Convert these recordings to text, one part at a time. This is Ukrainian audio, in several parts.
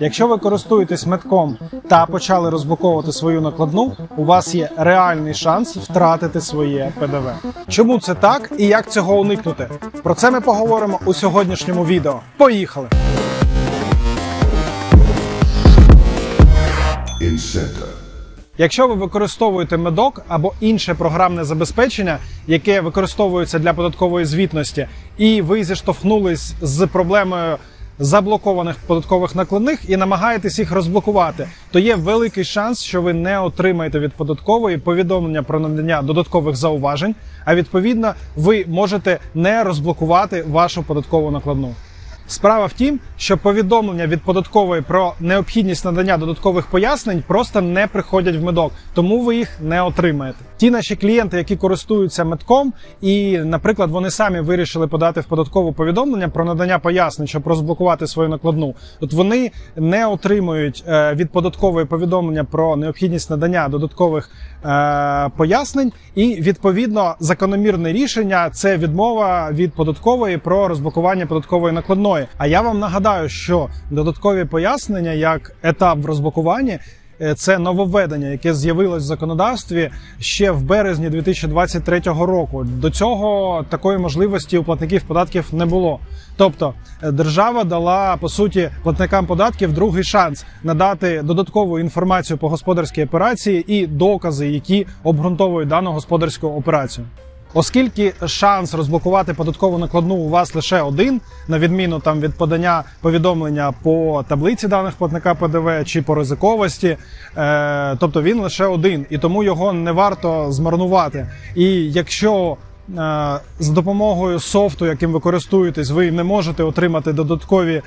Якщо ви користуєтесь метком та почали розблоковувати свою накладну, у вас є реальний шанс втратити своє ПДВ. Чому це так і як цього уникнути? Про це ми поговоримо у сьогоднішньому відео. Поїхали! Якщо ви використовуєте медок або інше програмне забезпечення, яке використовується для податкової звітності, і ви зіштовхнулись з проблемою заблокованих податкових накладних і намагаєтесь їх розблокувати, то є великий шанс, що ви не отримаєте від податкової повідомлення про надання додаткових зауважень, а відповідно ви можете не розблокувати вашу податкову накладну. Справа в тім, що повідомлення від податкової про необхідність надання додаткових пояснень просто не приходять в медок, тому ви їх не отримаєте. Ті наші клієнти, які користуються медком, і, наприклад, вони самі вирішили подати в податкову повідомлення про надання пояснень, щоб розблокувати свою накладну. От вони не отримують е, від податкової повідомлення про необхідність надання додаткових е, пояснень, і відповідно закономірне рішення це відмова від податкової про розблокування податкової накладної. А я вам нагадаю, що додаткові пояснення як етап в розблокуванні. е, Це нововведення, яке з'явилось в законодавстві ще в березні 2023 року. До цього такої можливості у платників податків не було. Тобто е, держава дала по суті платникам податків другий шанс надати додаткову інформацію по господарській операції і докази, які обґрунтовують дану господарську операцію. Оскільки шанс розблокувати податкову накладну у вас лише один, на відміну там від подання повідомлення по таблиці даних платника ПДВ чи по ризиковості, е, тобто він лише один, і тому його не варто змарнувати. І якщо е, з допомогою софту, яким ви користуєтесь, ви не можете отримати додаткові е,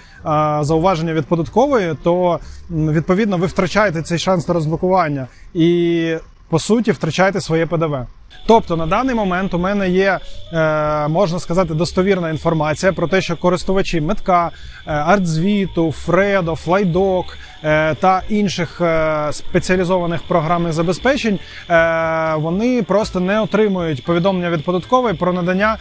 зауваження від податкової, то відповідно ви втрачаєте цей шанс на розблокування і по суті втрачаєте своє ПДВ. Тобто на даний момент у мене є, е, можна сказати, достовірна інформація про те, що користувачі метка, е, артзвіту, Фредо, Флайдок е, та інших спеціалізованих програмних забезпечень, вони просто не отримують повідомлення від податкової про надання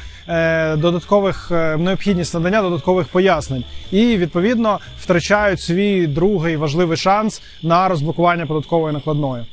додаткових необхідність надання додаткових пояснень, і відповідно втрачають свій другий важливий шанс на розблокування податкової накладної.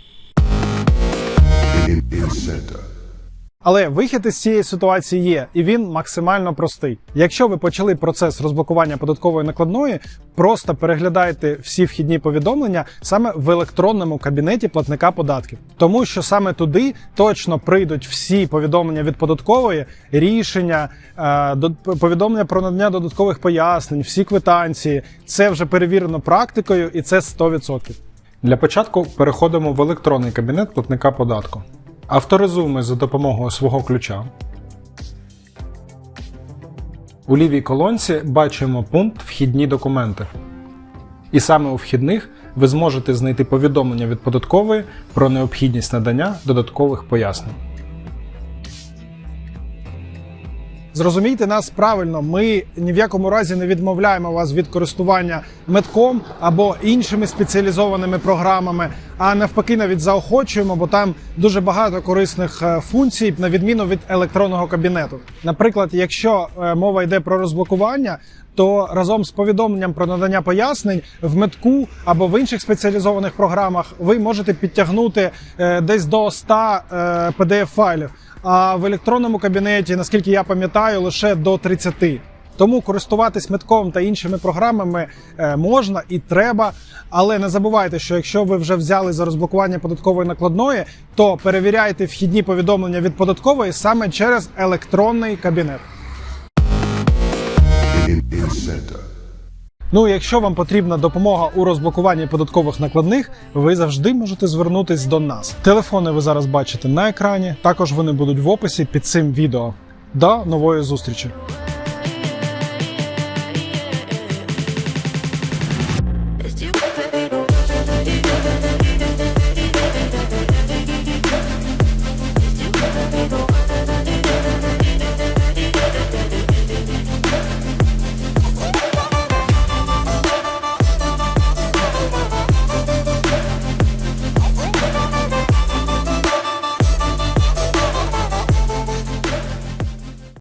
Але вихід із цієї ситуації є, і він максимально простий. Якщо ви почали процес розблокування податкової накладної, просто переглядайте всі вхідні повідомлення саме в електронному кабінеті платника податків, тому що саме туди точно прийдуть всі повідомлення від податкової, рішення, е, до- повідомлення про надання додаткових пояснень, всі квитанції. Це вже перевірено практикою, і це 100%. Для початку переходимо в електронний кабінет платника податку. Авторизуємо за допомогою свого ключа. У лівій колонці бачимо пункт Вхідні документи. І саме у вхідних ви зможете знайти повідомлення від податкової про необхідність надання додаткових пояснень. Зрозумійте нас правильно, ми ні в якому разі не відмовляємо вас від користування метком або іншими спеціалізованими програмами, а навпаки, навіть заохочуємо, бо там дуже багато корисних е, функцій, на відміну від електронного кабінету. Наприклад, якщо е, мова йде про розблокування, то разом з повідомленням про надання пояснень в метку або в інших спеціалізованих програмах ви можете підтягнути е, десь до 100 pdf файлів а в електронному кабінеті, наскільки я пам'ятаю, лише до 30. Тому користуватись метком та іншими програмами е, можна і треба. Але не забувайте, що якщо ви вже взяли за розблокування податкової накладної, то перевіряйте вхідні повідомлення від податкової саме через електронний кабінет. Ну, якщо вам потрібна допомога у розблокуванні податкових накладних, ви завжди можете звернутись до нас. Телефони ви зараз бачите на екрані. Також вони будуть в описі під цим відео. До нової зустрічі!